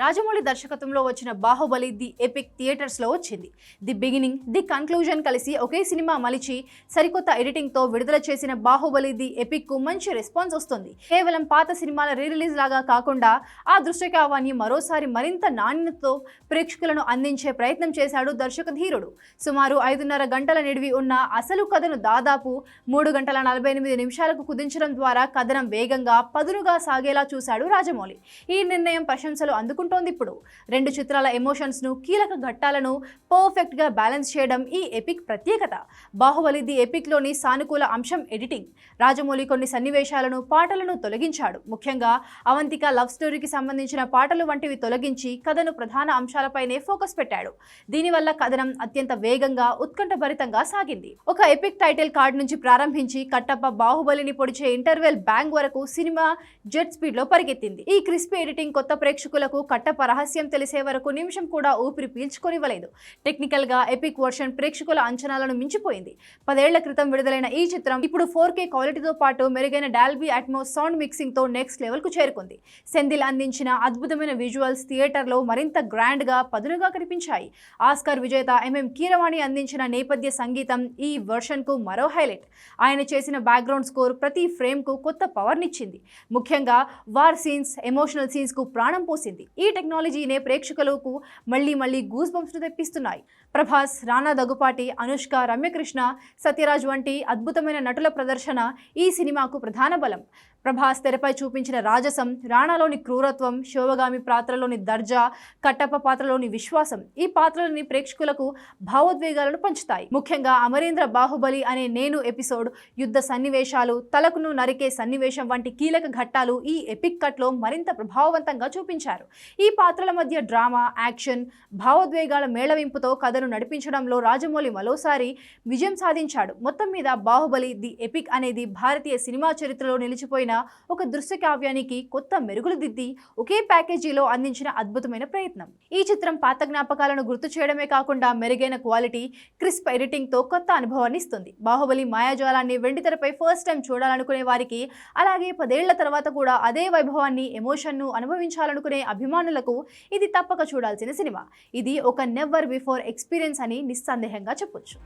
రాజమౌళి దర్శకత్వంలో వచ్చిన Baahubali the epic థియేటర్స్లో వచ్చింది. ది బిగినింగ్ ది కన్క్లూజన్ కలిసి ఒకే సినిమా మలిచి సరికొత్త ఎడిటింగ్తో విడుదల చేసిన బాహుబలి ది ఎపిక్కు మంచి రెస్పాన్స్ వస్తుంది. కేవలం పాత సినిమాల రీ రిలీజ్ లాగా కాకుండా ఆ దృశ్యకావాన్ని మరోసారి మరింత నాణ్యతతో ప్రేక్షకులను అందించే ప్రయత్నం చేశాడు దర్శక ధీరుడు. సుమారు ఐదున్నర గంటల నిడివి ఉన్న అసలు కథను దాదాపు మూడు గంటల నలభై ఎనిమిది నిమిషాలకు కుదించడం ద్వారా కథనం వేగంగా పదునుగా సాగేలా చూశాడు రాజమౌళి. ఈ నిర్ణయం ప్రశంసలు అందుకుంటుంది ఇప్పుడు. రెండు చిత్రాల ఎమోషన్స్ను కీలక ఘట్టాలను పర్ఫెక్ట్గా బ్యాలెన్స్ చేయడం ఈ ఎపిక్ ప్రత్యేకత. బాహుబలి ది ఎపిక్లోని సానుకూల అంశం ఎడిటింగ్ రాజమౌళి కొన్ని సన్నివేశాలను పాటలను తొలగించాడు. ముఖ్యంగా అవంతిక లవ్ స్టోరీకి సంబంధించిన పాటలు వంటివి తొలగించి కథను ప్రధాన అంశాలపైనే ఫోకస్ పెట్టాడు. దీనివల్ల కథనం అత్యంత వేగంగా ఉత్కంఠభరితంగా సాగింది. ఒక ఎపిక్ టైటిల్ కార్డ్ నుంచి ప్రారంభించి కట్టప్ప బాహుబలిని పొడిచే ఇంటర్వెల్ బ్యాంగ్ వరకు సినిమా జెట్ స్పీడ్లో పరిగెత్తింది. ఈ క్రిస్పీ ఎడిటింగ్ కొత్త ప్రేక్షకులకు కట్టప్ప రహస్యం తెలిసే వరకు నిమిషం కూడా ఊపిరి పీల్చుకొనివ్వలేదు. టెక్నికల్గా ఎపిక్ వర్షన్ ప్రేక్షకుల అంచనాలను మించిపోయింది. పదేళ్ళ క్రితం విడుదలైన ఈ చిత్రం ఇప్పుడు ఫోర్ కే క్వాలిటీతో పాటు మెరుగైన డాల్బీ అట్మోస్ సౌండ్ మిక్సింగ్తో నెక్స్ట్ లెవెల్కు చేరుకుంది. సెందిల్ అందించిన అద్భుతమైన విజువల్స్ థియేటర్లో మరింత గ్రాండ్గా పదునుగా కనిపించాయి. ఆస్కార్ విజేత ఎంఎం కీరవాణి అందించిన నేపథ్య సంగీతం ఈ వర్షన్కు మరో హైలైట్. ఆయన చేసిన బ్యాక్గ్రౌండ్ స్కోర్ ప్రతి ఫ్రేమ్కు కొత్త పవర్నిచ్చింది. ముఖ్యంగా వార్ సీన్స్ ఎమోషనల్ సీన్స్కు ప్రాణం పోసింది. ఈ టెక్నాలజీనే ప్రేక్షకులకు మళ్ళీ మళ్ళీ గూస్ బంప్స్ను తెప్పిస్తున్నాయి. ప్రభాస్ రానా దగ్గుపాటి అనుష్క రమ్యకృష్ణ సత్యరాజ్ వంటి అద్భుతమైన నటుల ప్రదర్శన ఈ సినిమాకు ప్రధాన బలం. ప్రభాస్ తెరపై చూపించిన రాజసం రాణాలోని క్రూరత్వం శివగామి పాత్రలోని దర్జా కట్టప్ప పాత్రలోని విశ్వాసం ఈ పాత్రలని ప్రేక్షకులకు భావోద్వేగాలను పంచుతాయి. ముఖ్యంగా అమరేంద్ర బాహుబలి అనే నేను ఎపిసోడ్ యుద్ధ సన్నివేశాలు తలకును నరికే సన్నివేశం వంటి కీలక ఘట్టాలు ఈ ఎపిక్ కట్లో మరింత ప్రభావవంతంగా చూపించారు. ఈ పాత్రల మధ్య డ్రామా యాక్షన్ భావోద్వేగాల మేళవింపుతో కథను నడిపించడంలో రాజమౌళి మరోసారి విజయం సాధించాడు. మొత్తం మీద బాహుబలి ది ఎపిక్ అనేది భారతీయ సినిమా చరిత్రలో నిలిచిపోయిన ఒక దృశ్య కావ్యానికి కొత్త మెరుగులు దిద్ది ఒకే ప్యాకేజీలో అందించిన అద్భుతమైన ప్రయత్నం. ఈ చిత్రం పాత జ్ఞాపకాలను గుర్తు చేయడమే కాకుండా మెరుగైన క్వాలిటీ క్రిస్ప్ ఎడిటింగ్తో కొత్త అనుభవాన్ని ఇస్తుంది. బాహుబలి మాయాజాలాన్ని వెండితెరపై ఫస్ట్ టైం చూడాలనుకునే వారికి అలాగే పదేళ్ళ తర్వాత కూడా అదే వైభవాన్ని ఎమోషన్ను అనుభవించాలనుకునే అభిమానులకు ఇది తప్పక చూడాల్సిన సినిమా. ఇది ఒక నెవర్ బిఫోర్ ఎక్స్పీరియన్స్ అని నిస్సందేహంగా చెప్పొచ్చు.